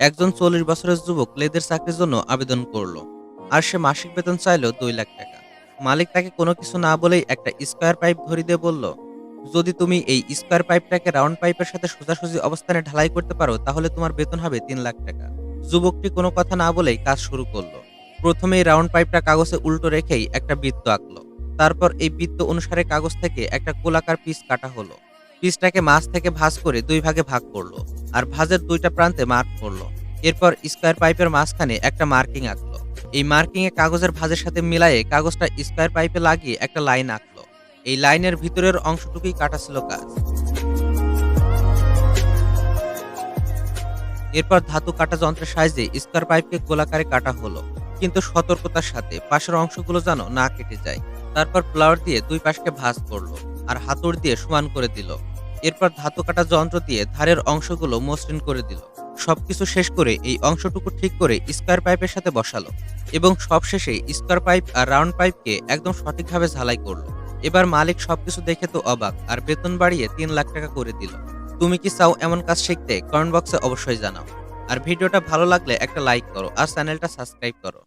একজন চল্লিশ বছরের যুবক লেদের চাকরির জন্য আবেদন করল আর সে মাসিক বেতন চাইলো দুই লাখ টাকা। মালিক তাকে কোনো কিছু না বলেই একটা স্কোয়ার পাইপ ধরে দিয়ে বলল যদি তুমি এই স্কোয়ার পাইপটাকে রাউন্ড পাইপের সাথে সোজাসুজি অবস্থানে ঢালাই করতে পারো তাহলে তোমার বেতন হবে তিন লাখ টাকা। যুবকটি কোনো কথা না বলেই কাজ শুরু করল। প্রথমেই রাউন্ড পাইপটা কাগজে উল্টো রেখেই একটা বৃত্ত আঁকলো। তারপর এই বৃত্ত অনুসারে কাগজ থেকে একটা গোলাকার পিস কাটা হলো। পিসটাকে মাছ থেকে ভাঁজ করে দুই ভাগে ভাগ করল। আর ভাঁজের দুইটা প্রান্তে মার্ক করল। এরপর স্কোয়ার পাইপের মাঝখানে একটা মার্কিং আঁকলো। এই মার্কিং এ কাগজের ভাঁজের সাথে মিলায়ে কাগজটা স্কোয়ার পাইপে লাগিয়ে একটা লাইন আঁকলো। এই লাইনের ভিতরের অংশটুকুই কাটা ছিল কাজ। এরপর ধাতু কাটা যন্ত্রের সাহায্যে স্কোয়ার পাইপকে গোলাকারে কাটা হলো। কিন্তু সতর্কতার সাথে পাশের অংশগুলো যেন না কেটে যায়। তারপর প্লাওয়ার দিয়ে দুই পাশকে ভাঁজ করল আর হাতুড় দিয়ে সমান করে দিল। এরপর ধাতু কাটা যন্ত্র দিয়ে ধারের অংশগুলো মসৃণ করে দিল। সবকিছু শেষ করে এই অংশটুকু ঠিক করে স্কোয়ার পাইপের সাথে বসালো এবং সবশেষে স্কোয়ার পাইপ আর রাউন্ড পাইপকে একদম সঠিকভাবে ঝালাই করল। এবার মালিক সবকিছু দেখে তো অবাক আর বেতন বাড়িয়ে তিন লাখ টাকা করে দিল। তুমি কি চাও এমন কাজ শিখতে? কমেন্ট বক্সে অবশ্যই জানাও। আর ভিডিওটা ভালো লাগলে একটা লাইক করো আর চ্যানেলটা সাবস্ক্রাইব করো।